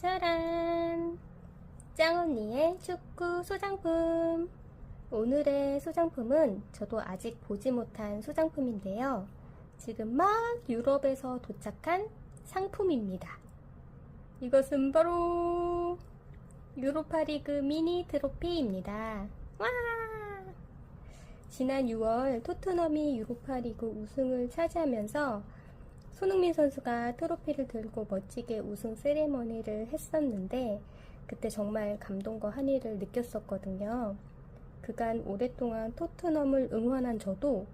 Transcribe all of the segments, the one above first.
짜란! 짱언니의 축구 소장품! 오늘의 소장품은 저도 아직 보지 못한 소장품인데요. 지금 막 유럽에서 도착한 상품입니다. 이것은 바로 유로파 리그 미니 트로피입니다. 와! 지난 6월 토트넘이 유로파 리그 우승을 차지하면서 손흥민 선수가 트로피를 들고 멋지게 우승 세레머니를 했었는데 그때 정말 감동과 한의를 느꼈었거든요. 그간 오랫동안 토트넘을 응원한 저도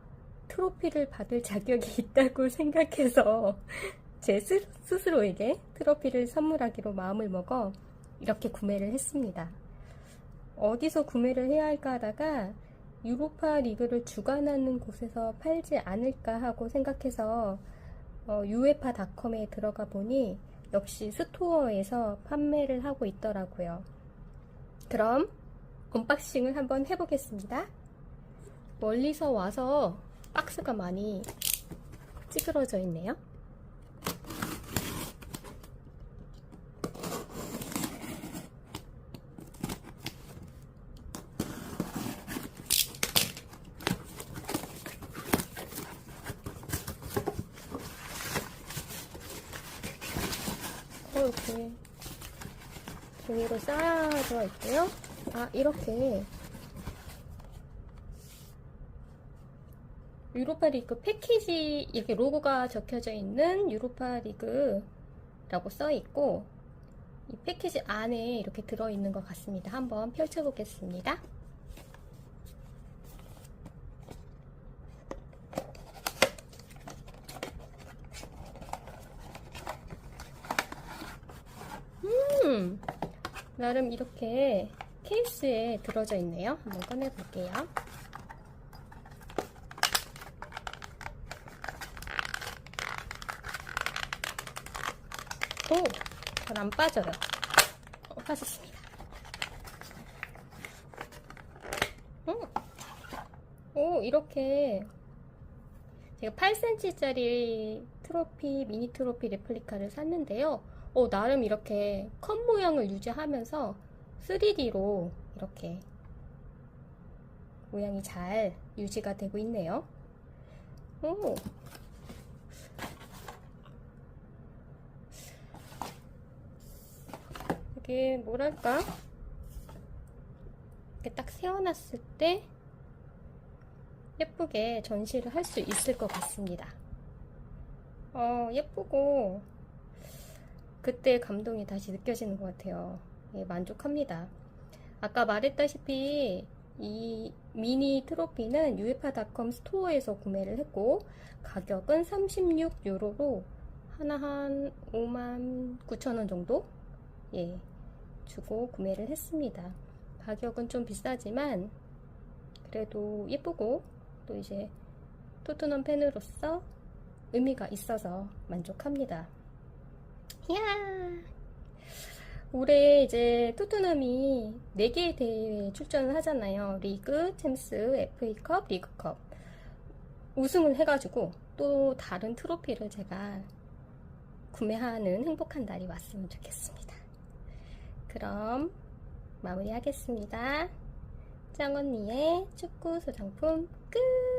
트로피를 받을 자격이 있다고 생각해서 제 스- 스스로에게 트로피를 선물하기로 마음을 먹어 이렇게 구매를 했습니다. 어디서 구매를 해야 할까 하다가 유로파 리그를 주관하는 곳에서 팔지 않을까 하고 생각해서 어, uefa.com에 들어가 보니 역시 스토어에서 판매를 하고 있더라고요. 그럼 언박싱을 한번 해보겠습니다. 멀리서 와서 박스가 많이 찌그러져 있네요. 어, 이렇게 종이로 쌓아져 있고요. 아, 이렇게 유로파 리그 패키지 이렇게 로고가 적혀져 있는 유로파 리그라고 써 있고 이 패키지 안에 이렇게 들어 있는 것 같습니다. 한번 펼쳐 보겠습니다. 음, 나름 이렇게 케이스에 들어져 있네요. 한번 꺼내 볼게요. 오, 잘 안 빠져요. 어, 빠졌습니다. 음. 오, 이렇게 제가 8cm짜리 트로피, 미니 트로피 레플리카를 샀는데요. 어, 나름 이렇게 컵 모양을 유지하면서 3D로 이렇게 모양이 잘 유지가 되고 있네요. 오, 이게 뭐랄까? 이렇게 딱 세워놨을 때 예쁘게 전시를 할 수 있을 것 같습니다. 어, 예쁘고 그때 감동이 다시 느껴지는 것 같아요. 예, 만족합니다. 아까 말했다시피 이 미니 트로피는 uefa.com 스토어에서 구매를 했고 가격은 36유로로 하나 한 5만 9천 원 정도 예, 주고 구매를 했습니다. 가격은 좀 비싸지만 그래도 예쁘고 또 이제 토트넘 팬으로서 의미가 있어서 만족합니다. 이야! 올해 이제 토트넘이 4개의 대회에 출전을 하잖아요. 리그, 챔스, FA컵, 리그컵. 우승을 해가지고 또 다른 트로피를 제가 구매하는 행복한 날이 왔으면 좋겠습니다. 그럼 마무리하겠습니다. 짱언니의 축구 소장품 끝!